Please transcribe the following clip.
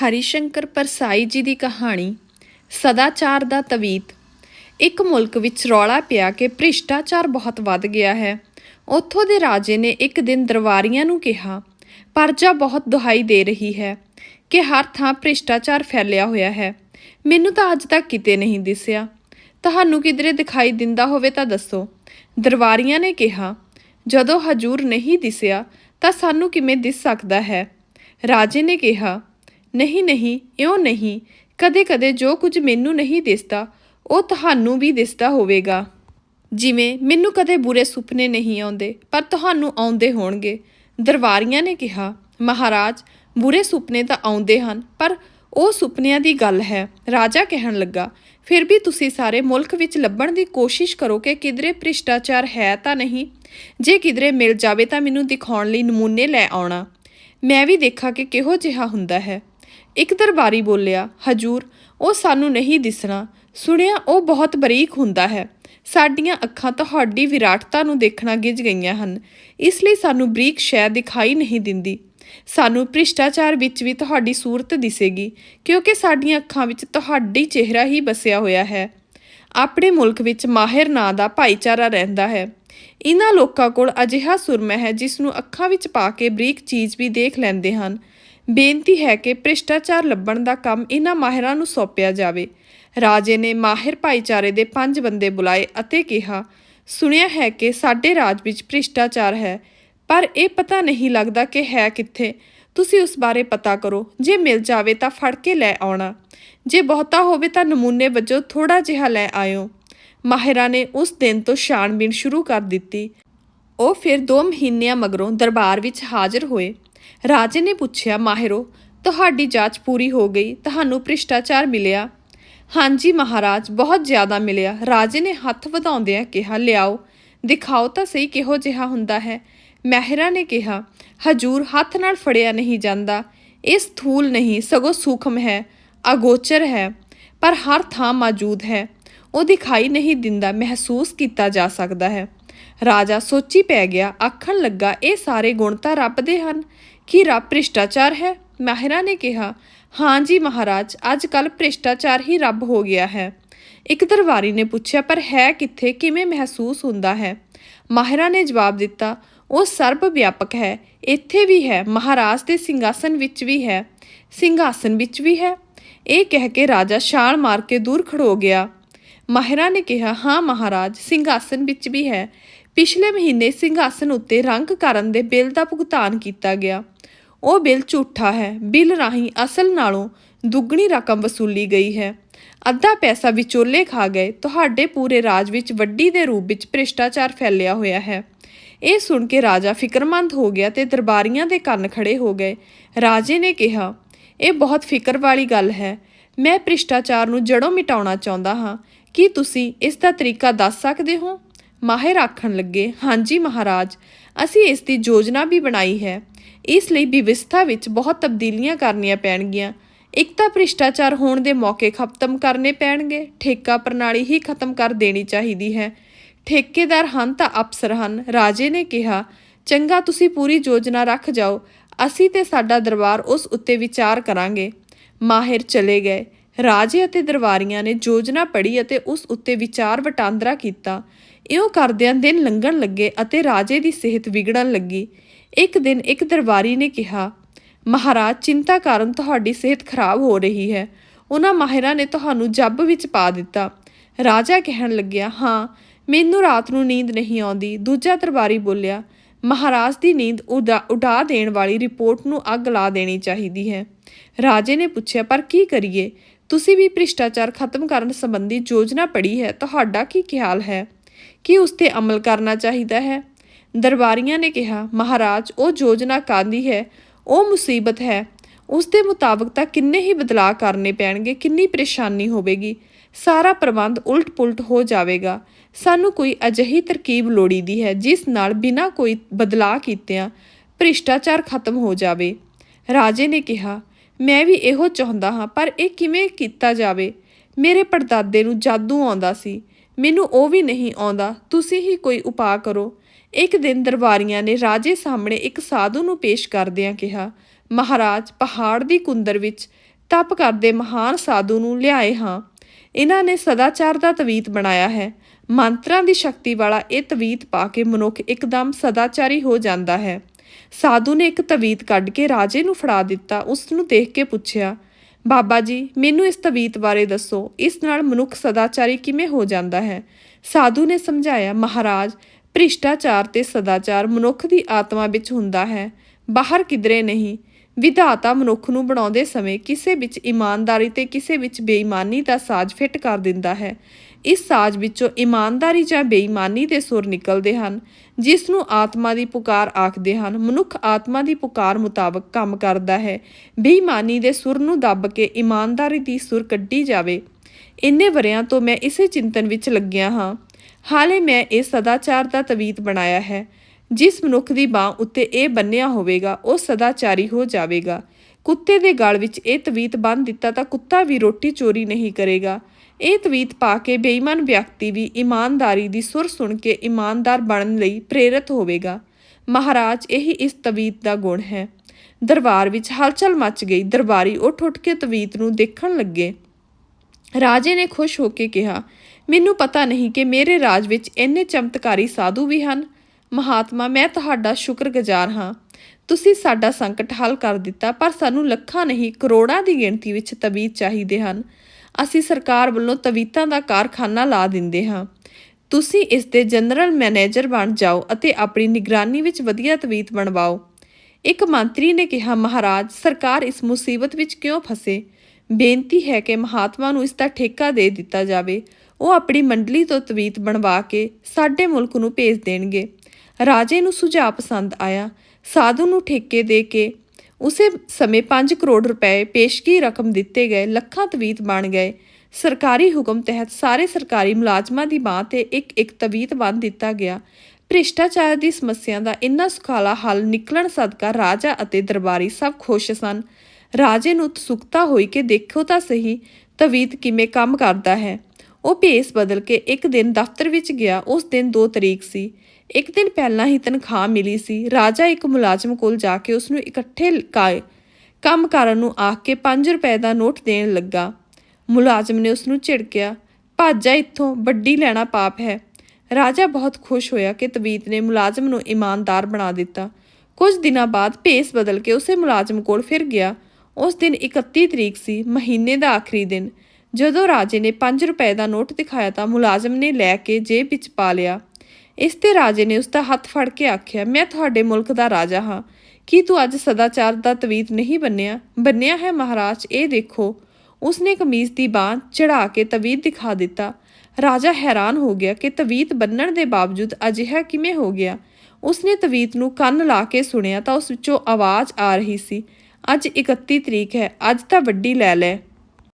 ਹਰੀ ਸ਼ੰਕਰ ਪਰਸਾਈ ਜੀ ਦੀ ਕਹਾਣੀ, ਸਦਾਚਾਰ ਦਾ ਤਵੀਤ। ਇੱਕ ਮੁਲਕ ਵਿੱਚ ਰੌਲਾ ਪਿਆ ਕਿ ਭ੍ਰਿਸ਼ਟਾਚਾਰ ਬਹੁਤ ਵੱਧ ਗਿਆ ਹੈ। ਉੱਥੋਂ ਦੇ ਰਾਜੇ ਨੇ ਇੱਕ ਦਿਨ ਦਰਬਾਰੀਆਂ ਨੂੰ ਕਿਹਾ, ਪਰਜਾ ਬਹੁਤ ਦੁਹਾਈ ਦੇ ਰਹੀ ਹੈ ਕਿ ਹਰ ਥਾਂ ਭ੍ਰਿਸ਼ਟਾਚਾਰ ਫੈਲਿਆ ਹੋਇਆ ਹੈ। ਮੈਨੂੰ ਤਾਂ ਅੱਜ ਤੱਕ ਕਿਤੇ ਨਹੀਂ ਦਿਸਿਆ। ਤੁਹਾਨੂੰ ਕਿਧਰੇ ਦਿਖਾਈ ਦਿੰਦਾ ਹੋਵੇ ਤਾਂ ਦੱਸੋ। ਦਰਬਾਰੀਆਂ ਨੇ ਕਿਹਾ, ਜਦੋਂ ਹਜੂਰ ਨਹੀਂ ਦਿਸਿਆ ਤਾਂ ਸਾਨੂੰ ਕਿਵੇਂ ਦਿਸ ਸਕਦਾ ਹੈ? ਰਾਜੇ ਨੇ ਕਿਹਾ ਨਹੀਂ ਨਹੀਂ, ਇਉਂ ਨਹੀਂ। ਕਦੇ-ਕਦੇ ਜੋ ਕੁਝ ਮੈਨੂੰ ਨਹੀਂ ਦਿਸਦਾ, ਉਹ ਤੁਹਾਨੂੰ ਵੀ ਦਿਸਦਾ ਹੋਵੇਗਾ। ਜਿਵੇਂ, ਮੈਨੂੰ ਕਦੇ ਬੁਰੇ ਸੁਪਨੇ ਨਹੀਂ ਆਉਂਦੇ, ਪਰ ਤੁਹਾਨੂੰ ਆਉਂਦੇ ਹੋਣਗੇ। ਦਰਬਾਰੀਆਂ ਨੇ ਕਿਹਾ, ਮਹਾਰਾਜ, ਬੁਰੇ ਸੁਪਨੇ ਤਾਂ ਆਉਂਦੇ ਹਨ, ਪਰ ਉਹ ਸੁਪਨਿਆਂ ਦੀ ਗੱਲ ਹੈ। ਰਾਜਾ ਕਹਿਣ ਲੱਗਾ, ਫਿਰ ਵੀ ਤੁਸੀਂ ਸਾਰੇ ਮੁਲਕ ਵਿੱਚ ਲੱਭਣ ਦੀ ਕੋਸ਼ਿਸ਼ ਕਰੋ ਕਿ ਕਿਧਰੇ ਭ੍ਰਿਸ਼ਟਾਚਾਰ ਹੈ ਤਾਂ ਨਹੀਂ। ਜੇ ਕਿਧਰੇ ਮਿਲ ਜਾਵੇ ਤਾਂ ਮੈਨੂੰ ਦਿਖਾਉਣ ਲਈ ਨਮੂਨੇ ਲੈ ਆਉਣਾ। ਮੈਂ ਵੀ ਦੇਖਾਂ ਕਿ ਕਿਹੋ ਜਿਹਾ ਹੁੰਦਾ ਹੈ। ਇੱਕ ਦਰਬਾਰੀ ਬੋਲਿਆ, ਹਜੂਰ, ਉਹ ਸਾਨੂੰ ਨਹੀਂ ਦਿਸਣਾ। ਸੁਣਿਆ, ਉਹ ਬਹੁਤ ਬਰੀਕ ਹੁੰਦਾ ਹੈ। ਸਾਡੀਆਂ ਅੱਖਾਂ ਤੁਹਾਡੀ ਵਿਰਾਟਤਾ ਨੂੰ ਦੇਖਣਾ ਗਿੱਜ ਗਈਆਂ ਹਨ। ਇਸ ਲਈ ਸਾਨੂੰ ਬਰੀਕ ਸ਼ੈ ਦਿਖਾਈ ਨਹੀਂ ਦਿੰਦੀ। ਸਾਨੂੰ ਭ੍ਰਿਸ਼ਟਾਚਾਰ ਵਿੱਚ ਵੀ ਤੁਹਾਡੀ ਸੂਰਤ ਦਿਸੇਗੀ, ਕਿਉਂਕਿ ਸਾਡੀਆਂ ਅੱਖਾਂ ਵਿੱਚ ਤੁਹਾਡੀ ਚਿਹਰਾ ਹੀ ਬਸਿਆ ਹੋਇਆ ਹੈ। ਆਪਣੇ ਮੁਲਕ ਵਿੱਚ ਮਾਹਿਰ ਨਾਂ ਦਾ ਭਾਈਚਾਰਾ ਰਹਿੰਦਾ ਹੈ। ਇਹਨਾਂ ਲੋਕਾਂ ਕੋਲ ਅਜਿਹਾ ਸੁਰਮਾ ਹੈ, ਜਿਸ ਨੂੰ ਅੱਖਾਂ ਵਿੱਚ ਪਾ ਕੇ ਬਰੀਕ ਚੀਜ਼ ਵੀ ਦੇਖ ਲੈਂਦੇ ਹਨ। ਬੇਨਤੀ ਹੈ ਕਿ ਭ੍ਰਿਸ਼ਟਾਚਾਰ ਲੱਭਣ ਦਾ ਕੰਮ ਇਹਨਾਂ ਮਾਹਿਰਾਂ ਨੂੰ ਸੌਂਪਿਆ ਜਾਵੇ। ਰਾਜੇ ਨੇ ਮਾਹਿਰ ਭਾਈਚਾਰੇ ਦੇ ਪੰਜ ਬੰਦੇ ਬੁਲਾਏ ਅਤੇ ਕਿਹਾ, ਸੁਣਿਆ ਹੈ ਕਿ ਸਾਡੇ ਰਾਜ ਵਿੱਚ ਭ੍ਰਿਸ਼ਟਾਚਾਰ ਹੈ, ਪਰ ਇਹ ਪਤਾ ਨਹੀਂ ਲੱਗਦਾ ਕਿ ਹੈ ਕਿੱਥੇ। ਤੁਸੀਂ ਉਸ ਬਾਰੇ ਪਤਾ ਕਰੋ। ਜੇ ਮਿਲ ਜਾਵੇ ਤਾਂ ਫੜ ਕੇ ਲੈ ਆਉਣਾ। ਜੇ ਬਹੁਤਾ ਹੋਵੇ ਤਾਂ ਨਮੂਨੇ ਵਜੋਂ ਥੋੜਾ ਜਿਹਾ ਲੈ ਆਇਓ। ਮਾਹਿਰਾਂ ਨੇ ਉਸ ਦਿਨ ਤੋਂ ਛਾਣਬੀਣ ਸ਼ੁਰੂ ਕਰ ਦਿੱਤੀ। ਉਹ ਫਿਰ 2 ਮਹੀਨਿਆਂ ਮਗਰੋਂ ਦਰਬਾਰ ਵਿੱਚ ਹਾਜ਼ਰ ਹੋਏ। ਰਾਜੇ ਨੇ ਪੁੱਛਿਆ, ਮਾਹਿਰੋ, ਤੁਹਾਡੀ ਜਾਂਚ ਪੂਰੀ ਹੋ ਗਈ, ਤੁਹਾਨੂੰ ਭ੍ਰਿਸ਼ਟਾਚਾਰ ਮਿਲਿਆ? ਹਾਂਜੀ ਮਹਾਰਾਜ, ਬਹੁਤ ਜ਼ਿਆਦਾ ਮਿਲਿਆ। ਰਾਜੇ ਨੇ ਹੱਥ ਵਧਾਉਂਦਿਆਂ ਕਿਹਾ, ਲਿਆਓ, ਦਿਖਾਓ ਤਾਂ ਸਹੀ ਕਿਹੋ ਜਿਹਾ ਹੁੰਦਾ ਹੈ। ਮਹਿਰਾ ਨੇ ਕਿਹਾ, ਹਜੂਰ ਹੱਥ ਨਾਲ ਫੜਿਆ ਨਹੀਂ ਜਾਂਦਾ। ਇਹ ਸਥੂਲ ਨਹੀਂ, ਸਗੋਂ ਸੂਖਮ ਹੈ, ਅਗੋਚਰ ਹੈ, ਪਰ ਹਰ ਥਾਂ ਮੌਜੂਦ ਹੈ। ਉਹ ਦਿਖਾਈ ਨਹੀਂ ਦਿੰਦਾ, ਮਹਿਸੂਸ ਕੀਤਾ ਜਾ ਸਕਦਾ ਹੈ। ਰਾਜਾ ਸੋਚੀ ਪੈ ਗਿਆ, ਆਖਣ ਲੱਗਾ, ਇਹ ਸਾਰੇ ਗੁਣ ਤਾਂ ਰੱਬ ਦੇ ਹਨ। ਕੀ ਰੱਬ ਭ੍ਰਿਸ਼ਟਾਚਾਰ ਹੈ? ਮਾਹਿਰਾ ਨੇ ਕਿਹਾ, ਹਾਂ ਜੀ ਮਹਾਰਾਜ, ਅੱਜ ਕੱਲ ਭ੍ਰਿਸ਼ਟਾਚਾਰ ਹੀ ਰੱਬ ਹੋ ਗਿਆ ਹੈ। ਇੱਕ ਦਰਬਾਰੀ ਨੇ ਪੁੱਛਿਆ, ਪਰ ਹੈ ਕਿੱਥੇ? ਕਿਵੇਂ ਮਹਿਸੂਸ ਹੁੰਦਾ ਹੈ? ਮਾਹਿਰਾ ਨੇ ਜਵਾਬ ਦਿੱਤਾ, ਉਹ ਸਰਬ ਵਿਆਪਕ ਹੈ, ਇੱਥੇ ਵੀ ਹੈ, ਮਹਾਰਾਜ ਦੇ ਸਿੰਘਾਸਨ ਵਿੱਚ ਵੀ ਹੈ, ਸਿੰਘਾਸਨ ਵਿੱਚ ਵੀ ਹੈ। ਇਹ ਕਹਿ ਕੇ ਰਾਜਾ ਛਾਲ ਮਾਰ ਕੇ ਦੂਰ ਖੜੋ ਗਿਆ। ਮਾਹਿਰਾ ਨੇ ਕਿਹਾ, ਹਾਂ ਮਹਾਰਾਜ, ਸਿੰਘਾਸਨ ਵਿੱਚ ਵੀ ਹੈ ਪਿਛਲੇ ਮਹੀਨੇ ਸਿੰਘਾਸਨ ਉੱਤੇ ਰੰਗ ਕਰਨ ਦੇ ਬਿੱਲ ਦਾ ਭੁਗਤਾਨ ਕੀਤਾ ਗਿਆ। ਉਹ ਬਿੱਲ ਝੂਠਾ ਹੈ। ਬਿੱਲ ਰਾਹੀਂ ਅਸਲ ਨਾਲੋਂ ਦੁੱਗਣੀ ਰਕਮ ਵਸੂਲੀ ਗਈ ਹੈ। ਅੱਧਾ ਪੈਸਾ ਵਿਚੋਲੇ ਖਾ ਗਏ। ਤੁਹਾਡੇ ਪੂਰੇ ਰਾਜ ਵਿੱਚ ਵੱਡੀ ਦੇ ਰੂਪ ਵਿੱਚ ਭ੍ਰਿਸ਼ਟਾਚਾਰ ਫੈਲਿਆ ਹੋਇਆ ਹੈ। ਇਹ ਸੁਣ ਕੇ ਰਾਜਾ ਫਿਕਰਮੰਦ ਹੋ ਗਿਆ ਤੇ ਦਰਬਾਰੀਆਂ ਦੇ ਕੰਨ ਖੜੇ ਹੋ ਗਏ। ਰਾਜੇ ਨੇ ਕਿਹਾ, ਇਹ ਬਹੁਤ ਫਿਕਰ ਵਾਲੀ ਗੱਲ ਹੈ। ਮੈਂ ਭ੍ਰਿਸ਼ਟਾਚਾਰ ਨੂੰ ਜੜੋਂ ਮਿਟਾਉਣਾ ਚਾਹੁੰਦਾ ਹਾਂ। ਕੀ ਤੁਸੀਂ ਇਸ ਦਾ ਤਰੀਕਾ ਦੱਸ ਸਕਦੇ ਹੋ? ਮਾਹਿਰ ਆਖਣ ਲੱਗੇ, ਹਾਂਜੀ ਮਹਾਰਾਜ, ਅਸੀਂ ਇਸ ਦੀ ਯੋਜਨਾ ਵੀ ਬਣਾਈ ਹੈ। ਇਸ ਲਈ ਵਿਵਸਥਾ ਵਿੱਚ ਬਹੁਤ ਤਬਦੀਲੀਆਂ ਕਰਨੀਆਂ ਪੈਣਗੀਆਂ। ਇੱਕ ਤਾਂ ਭ੍ਰਿਸ਼ਟਾਚਾਰ ਹੋਣ ਦੇ ਮੌਕੇ ਖਤਮ ਕਰਨੇ ਪੈਣਗੇ। ਠੇਕਾ ਪ੍ਰਣਾਲੀ ਹੀ ਖਤਮ ਕਰ ਦੇਣੀ ਚਾਹੀਦੀ ਹੈ। ਠੇਕੇਦਾਰ ਹਨ ਤਾਂ ਅਫਸਰ ਹਨ। ਰਾਜੇ ਨੇ ਕਿਹਾ, ਚੰਗਾ, ਤੁਸੀਂ ਪੂਰੀ ਯੋਜਨਾ ਰੱਖ ਜਾਓ। ਅਸੀਂ ਤੇ ਸਾਡਾ ਦਰਬਾਰ ਉਸ ਉੱਤੇ ਵਿਚਾਰ ਕਰਾਂਗੇ। ਮਾਹਿਰ ਚਲੇ ਗਏ। ਰਾਜੇ ਅਤੇ ਦਰਬਾਰੀਆਂ ਨੇ ਯੋਜਨਾ ਪੜ੍ਹੀ ਅਤੇ ਉਸ ਉੱਤੇ ਵਿਚਾਰ ਵਟਾਂਦਰਾ ਕੀਤਾ। ਇਉਂ ਕਰਦਿਆਂ ਦਿਨ ਲੰਘਣ ਲੱਗੇ ਅਤੇ ਰਾਜੇ ਦੀ ਸਿਹਤ ਵਿਗੜਨ ਲੱਗੀ। ਇੱਕ ਦਿਨ ਇੱਕ ਦਰਬਾਰੀ ਨੇ ਕਿਹਾ, ਮਹਾਰਾਜ, ਚਿੰਤਾ ਕਾਰਨ ਤੁਹਾਡੀ ਸਿਹਤ ਖਰਾਬ ਹੋ ਰਹੀ ਹੈ। ਉਹਨਾਂ ਮਾਹਿਰਾਂ ਨੇ ਤੁਹਾਨੂੰ ਜੱਬ ਵਿੱਚ ਪਾ ਦਿੱਤਾ ਰਾਜਾ ਕਹਿਣ ਲੱਗਿਆ, ਹਾਂ, ਮੈਨੂੰ ਰਾਤ ਨੂੰ ਨੀਂਦ ਨਹੀਂ ਆਉਂਦੀ ਦੂਜਾ ਦਰਬਾਰੀ ਬੋਲਿਆ, ਮਹਾਰਾਜ ਦੀ ਨੀਂਦ ਉਡਾ ਉਡਾ ਦੇਣ ਵਾਲੀ ਰਿਪੋਰਟ ਨੂੰ ਅੱਗ ਲਾ ਦੇਣੀ ਚਾਹੀਦੀ ਹੈ ਰਾਜੇ ਨੇ ਪੁੱਛਿਆ, ਪਰ ਕੀ ਕਰੀਏ? ਤੁਸੀਂ ਵੀ ਭ੍ਰਿਸ਼ਟਾਚਾਰ ਖਤਮ ਕਰਨ ਸੰਬੰਧੀ ਯੋਜਨਾ ਪੜ੍ਹੀ ਹੈ। ਤੁਹਾਡਾ ਕੀ ਖਿਆਲ ਹੈ? ਕੀ ਉਸ ਤੇ ਅਮਲ ਕਰਨਾ ਚਾਹੀਦਾ ਹੈ। ਦਰਬਾਰੀਆਂ ਨੇ ਕਿਹਾ, ਮਹਾਰਾਜ, ਉਹ ਯੋਜਨਾ ਕਾਂਦੀ ਹੈ, ਉਹ ਮੁਸੀਬਤ ਹੈ। ਉਸ ਦੇ ਮੁਤਾਬਕ ਤਾਂ ਕਿੰਨੇ ਹੀ ਬਦਲਾਅ ਕਰਨੇ ਪੈਣਗੇ, ਕਿੰਨੀ ਪਰੇਸ਼ਾਨੀ ਹੋਵੇਗੀ। ਸਾਰਾ ਪ੍ਰਬੰਧ ਉਲਟ-ਪੁਲਟ ਹੋ ਜਾਵੇਗਾ। ਸਾਨੂੰ ਕੋਈ ਅਜਿਹੀ ਤਰਕੀਬ ਲੋੜੀਦੀ ਹੈ, ਜਿਸ ਨਾਲ ਬਿਨਾਂ ਕੋਈ ਬਦਲਾਅ ਕੀਤਿਆਂ ਭ੍ਰਿਸ਼ਟਾਚਾਰ ਖਤਮ ਹੋ ਜਾਵੇ। ਰਾਜੇ ਨੇ ਕਿਹਾ, ਮੈਂ ਵੀ ਇਹੋ ਚਾਹੁੰਦਾ ਹਾਂ, ਪਰ ਇਹ ਕਿਵੇਂ ਕੀਤਾ ਜਾਵੇ? ਮੇਰੇ ਪੜਦਾਦੇ ਨੂੰ ਜਾਦੂ ਆਉਂਦਾ ਸੀ। ਮੈਨੂੰ ਉਹ ਵੀ ਨਹੀਂ ਆਉਂਦਾ। ਤੁਸੀਂ ਹੀ ਕੋਈ ਉਪਾਅ ਕਰੋ। ਇੱਕ ਦਿਨ ਦਰਬਾਰੀਆਂ ਨੇ ਰਾਜੇ ਸਾਹਮਣੇ ਇੱਕ ਸਾਧੂ ਨੂੰ ਪੇਸ਼ ਕਰਦਿਆਂ ਕਿਹਾ, ਮਹਾਰਾਜ, ਪਹਾੜ ਦੀ ਕੁੰਦਰ ਵਿੱਚ ਤਪ ਕਰਦੇ ਮਹਾਨ ਸਾਧੂ ਨੂੰ ਲਿਆਏ ਹਾਂ। ਇਹਨਾਂ ਨੇ ਸਦਾਚਾਰ ਦਾ ਤਵੀਤ ਬਣਾਇਆ ਹੈ। ਮੰਤਰਾਂ ਦੀ ਸ਼ਕਤੀ ਵਾਲਾ ਇਹ ਤਵੀਤ ਪਾ ਕੇ ਮਨੁੱਖ ਇੱਕਦਮ ਸਦਾਚਾਰੀ ਹੋ ਜਾਂਦਾ ਹੈ। ਸਾਧੂ ਨੇ ਇੱਕ ਤਵੀਤ ਕੱਢ ਕੇ ਰਾਜੇ ਨੂੰ ਫੜਾ ਦਿੱਤਾ। ਉਸ ਨੂੰ ਦੇਖ ਕੇ ਪੁੱਛਿਆ ਬਾਬਾ ਜੀ, ਮੈਨੂੰ ਇਸ ਤਵੀਤ ਬਾਰੇ ਦੱਸੋ। ਇਸ ਨਾਲ ਮਨੁੱਖ ਸਦਾਚਾਰੀ ਕਿਵੇਂ ਹੋ ਜਾਂਦਾ ਹੈ? ਸਾਧੂ ਨੇ ਸਮਝਾਇਆ, ਮਹਾਰਾਜ, ਭ੍ਰਿਸ਼ਟਾਚਾਰ ਤੇ ਸਦਾਚਾਰ ਮਨੁੱਖ ਦੀ ਆਤਮਾ ਵਿੱਚ ਹੁੰਦਾ ਹੈ। ਬਾਹਰ ਕਿਧਰੇ ਨਹੀਂ। ਵਿਧਾਤਾ ਮਨੁੱਖ ਨੂੰ ਬਣਾਉਂਦੇ ਸਮੇਂ ਕਿਸੇ ਵਿੱਚ ਇਮਾਨਦਾਰੀ ਤੇ ਕਿਸੇ ਵਿੱਚ ਬੇਈਮਾਨੀ ਦਾ ਸਾਜ਼ ਫਿੱਟ ਕਰ ਦਿੰਦਾ ਹੈ। ਇਸ ਸਾਜ਼ ਵਿੱਚੋਂ ਇਮਾਨਦਾਰੀ ਜਾਂ ਬੇਈਮਾਨੀ ਦੇ ਸੁਰ ਨਿਕਲਦੇ ਹਨ ਜਿਸ ਨੂੰ ਆਤਮਾ ਦੀ ਪੁਕਾਰ ਆਖਦੇ ਹਨ। ਮਨੁੱਖ ਆਤਮਾ ਦੀ ਪੁਕਾਰ ਮੁਤਾਬਕ ਕੰਮ ਕਰਦਾ ਹੈ। ਬੇਈਮਾਨੀ ਦੇ ਸੁਰ ਨੂੰ ਦੱਬ ਕੇ ਇਮਾਨਦਾਰੀ ਦੀ ਸੁਰ ਕੱਢੀ ਜਾਵੇ। ਇੰਨੇ ਵਰਿਆਂ ਤੋਂ ਮੈਂ ਇਸੇ ਚਿੰਤਨ ਵਿੱਚ ਲੱਗਿਆ ਹਾਂ। ਹਾਲੇ ਮੈਂ ਇਹ ਸਦਾਚਾਰ ਦਾ ਤਵੀਤ ਬਣਾਇਆ ਹੈ। ਜਿਸ ਮਨੁੱਖ ਦੀ ਬਾਹ ਉੱਤੇ ਇਹ ਬੰਨਿਆ ਹੋਵੇਗਾ, ਉਹ ਸਦਾਚਾਰੀ ਹੋ ਜਾਵੇਗਾ। ਕੁੱਤੇ ਦੇ ਗਲ ਵਿੱਚ ਇਹ ਤਵੀਤ ਬੰਨ ਦਿੱਤਾ ਤਾਂ ਕੁੱਤਾ ਵੀ ਰੋਟੀ ਚੋਰੀ ਨਹੀਂ ਕਰੇਗਾ। ਇਹ ਤਵੀਤ ਪਾ ਕੇ ਬੇਈਮਾਨ ਵਿਅਕਤੀ ਵੀ ਇਮਾਨਦਾਰੀ ਦੀ ਸੁਰ ਸੁਣ ਕੇ ਇਮਾਨਦਾਰ ਬਣਨ ਲਈ ਪ੍ਰੇਰਿਤ ਹੋਵੇਗਾ। ਮਹਾਰਾਜ, ਇਹੀ ਇਸ ਤਵੀਤ ਦਾ ਗੁਣ ਹੈ। ਦਰਬਾਰ ਵਿੱਚ ਹਲਚਲ ਮਚ ਗਈ। ਦਰਬਾਰੀ ਉੱਠ ਉੱਠ ਕੇ ਤਵੀਤ ਨੂੰ ਦੇਖਣ ਲੱਗੇ। ਰਾਜੇ ਨੇ ਖੁਸ਼ ਹੋ ਕੇ ਕਿਹਾ, ਮੈਨੂੰ ਪਤਾ ਨਹੀਂ ਕਿ ਮੇਰੇ ਰਾਜ ਵਿੱਚ ਇੰਨੇ ਚਮਤਕਾਰੀ ਸਾਧੂ ਵੀ ਹਨ। ਮਹਾਤਮਾ, ਮੈਂ ਤੁਹਾਡਾ ਸ਼ੁਕਰਗੁਜ਼ਾਰ ਹਾਂ। ਤੁਸੀਂ ਸਾਡਾ ਸੰਕਟ ਹੱਲ ਕਰ ਦਿੱਤਾ, ਪਰ ਸਾਨੂੰ ਲੱਖਾਂ ਨਹੀਂ, ਕਰੋੜਾਂ ਦੀ ਗਿਣਤੀ ਵਿੱਚ ਤਵੀਤ ਚਾਹੀਦੇ ਹਨ। ਅਸੀਂ ਸਰਕਾਰ ਵੱਲੋਂ ਤਵੀਤਾਂ ਦਾ ਕਾਰਖਾਨਾ ਲਾ ਦਿੰਦੇ ਹਾਂ। ਤੁਸੀਂ ਇਸ ਦੇ ਜਨਰਲ ਮੈਨੇਜਰ ਬਣ ਜਾਓ ਅਤੇ ਆਪਣੀ ਨਿਗਰਾਨੀ ਵਿੱਚ ਵਧੀਆ ਤਵੀਤ ਬਣਵਾਓ। ਇੱਕ ਮੰਤਰੀ ਨੇ ਕਿਹਾ, ਮਹਾਰਾਜ, ਸਰਕਾਰ ਇਸ ਮੁਸੀਬਤ ਵਿੱਚ ਕਿਉਂ ਫਸੇ? ਬੇਨਤੀ ਹੈ ਕਿ ਮਹਾਤਮਾ ਨੂੰ ਇਸ ਦਾ ਠੇਕਾ ਦੇ ਦਿੱਤਾ ਜਾਵੇ। ਉਹ ਆਪਣੀ ਮੰਡਲੀ ਤੋਂ ਤਵੀਤ ਬਣਵਾ ਕੇ ਸਾਡੇ ਮੁਲਕ ਨੂੰ ਭੇਜ ਦੇਣਗੇ। ਰਾਜੇ ਨੂੰ ਸੁਝਾਅ ਪਸੰਦ ਆਇਆ। ਸਾਧੂ ਨੂੰ ਠੇਕੇ ਦੇ ਕੇ ਉਸੇ ਸਮੇਂ 5 ਕਰੋੜ ਰੁਪਏ ਪੇਸ਼ਗੀ ਰਕਮ ਦਿੱਤੇ ਗਏ, ਲੱਖਾਂ ਤਵੀਤ ਬਣ ਗਏ। ਸਰਕਾਰੀ ਹੁਕਮ ਤਹਿਤ ਸਾਰੇ ਸਰਕਾਰੀ ਮੁਲਾਜ਼ਮਾਂ ਦੀ ਬਾਂਹ ਤੇ ਇੱਕ ਇੱਕ ਤਵੀਤ ਬੰਨ ਦਿੱਤਾ ਗਿਆ। ਭ੍ਰਿਸ਼ਟਾਚਾਰ ਦੀ ਸਮੱਸਿਆ ਦਾ ਇੰਨਾ ਸੁਖਾਲਾ ਹੱਲ ਨਿਕਲਣ ਸਦਕਾ ਰਾਜਾ ਅਤੇ ਦਰਬਾਰੀ ਸਭ ਖੁਸ਼ ਸਨ। ਰਾਜੇ ਨੂੰ ਉਤਸੁਕਤਾ ਹੋਈ ਕਿ ਦੇਖੋ ਤਾਂ ਸਹੀ ਤਵੀਤ ਕਿਵੇਂ ਕੰਮ ਕਰਦਾ ਹੈ। ਉਹ ਭੇਸ ਬਦਲ ਕੇ ਇੱਕ ਦਿਨ ਦਫ਼ਤਰ ਵਿੱਚ ਗਿਆ, ਉਸ ਦਿਨ 2 ਤਰੀਕ ਸੀ। ਇੱਕ ਦਿਨ ਪਹਿਲਾਂ ਹੀ ਤਨਖਾਹ ਮਿਲੀ ਸੀ। ਰਾਜਾ ਇੱਕ ਮੁਲਾਜ਼ਮ ਕੋਲ ਜਾ ਕੇ ਉਸ ਨੂੰ ਇਕੱਠੇ ਕੰਮ ਕਰਨ ਨੂੰ ਆਖ ਕੇ 5 ਰੁਪਏ ਦਾ ਨੋਟ ਦੇਣ ਲੱਗਾ। ਮੁਲਾਜ਼ਮ ਨੇ ਉਸ ਨੂੰ ਝਿੜਕਿਆ, ਭਾਜਾ, ਇੱਥੋਂ ਵੱਡੀ ਲੈਣਾ ਪਾਪ ਹੈ। ਰਾਜਾ ਬਹੁਤ ਖੁਸ਼ ਹੋਇਆ ਕਿ ਤਵੀਤ ਨੇ ਮੁਲਾਜ਼ਮ ਨੂੰ ਇਮਾਨਦਾਰ ਬਣਾ ਦਿੱਤਾ। ਕੁਝ ਦਿਨਾਂ ਬਾਅਦ ਭੇਸ ਬਦਲ ਕੇ ਉਸੇ ਮੁਲਾਜ਼ਮ ਕੋਲ ਫਿਰ ਗਿਆ। ਉਸ ਦਿਨ 31 ਤਰੀਕ ਸੀ, ਮਹੀਨੇ ਦਾ ਆਖਰੀ ਦਿਨ। ਜਦੋਂ ਰਾਜੇ ਨੇ 5 ਰੁਪਏ ਦਾ ਨੋਟ ਦਿਖਾਇਆ ਤਾਂ ਮੁਲਾਜ਼ਮ ਨੇ ਲੈ ਕੇ ਜੇਬ ਵਿੱਚ ਪਾ ਲਿਆ। ਇਸ ਤੇ ਰਾਜੇ ਨੇ ਉਸ ਦਾ ਹੱਥ ਫੜ ਕੇ ਆਖਿਆ, ਮੈਂ ਤੁਹਾਡੇ ਮੁਲਕ ਦਾ ਰਾਜਾ ਹਾਂ। ਕੀ ਤੂੰ ਅੱਜ ਸਦਾਚਾਰ ਦਾ ਤਵੀਤ ਨਹੀਂ ਬੰਨਿਆ? ਬੰਨਿਆ ਹੈ ਮਹਾਰਾਜ, ਇਹ ਦੇਖੋ। ਉਸਨੇ ਕਮੀਜ਼ ਦੀ ਬਾਂਹ ਚੜਾ ਕੇ ਤਵੀਤ ਦਿਖਾ ਦਿੱਤਾ। ਰਾਜਾ ਹੈਰਾਨ ਹੋ ਗਿਆ ਕਿ ਤਵੀਤ ਬੰਨਣ ਦੇ ਬਾਵਜੂਦ ਅਜਿਹਾ ਕਿਵੇਂ ਹੋ ਗਿਆ। ਉਸਨੇ ਤਵੀਤ ਨੂੰ ਕੰਨ ਲਾ ਕੇ ਸੁਣਿਆ ਤਾਂ ਉਸ ਵਿੱਚੋਂ ਆਵਾਜ਼ ਆ ਰਹੀ ਸੀ, ਅੱਜ 31 ਤਰੀਕ ਹੈ, ਅੱਜ ਤਾਂ ਵੱਡੀ ਲੈ ਲੈ।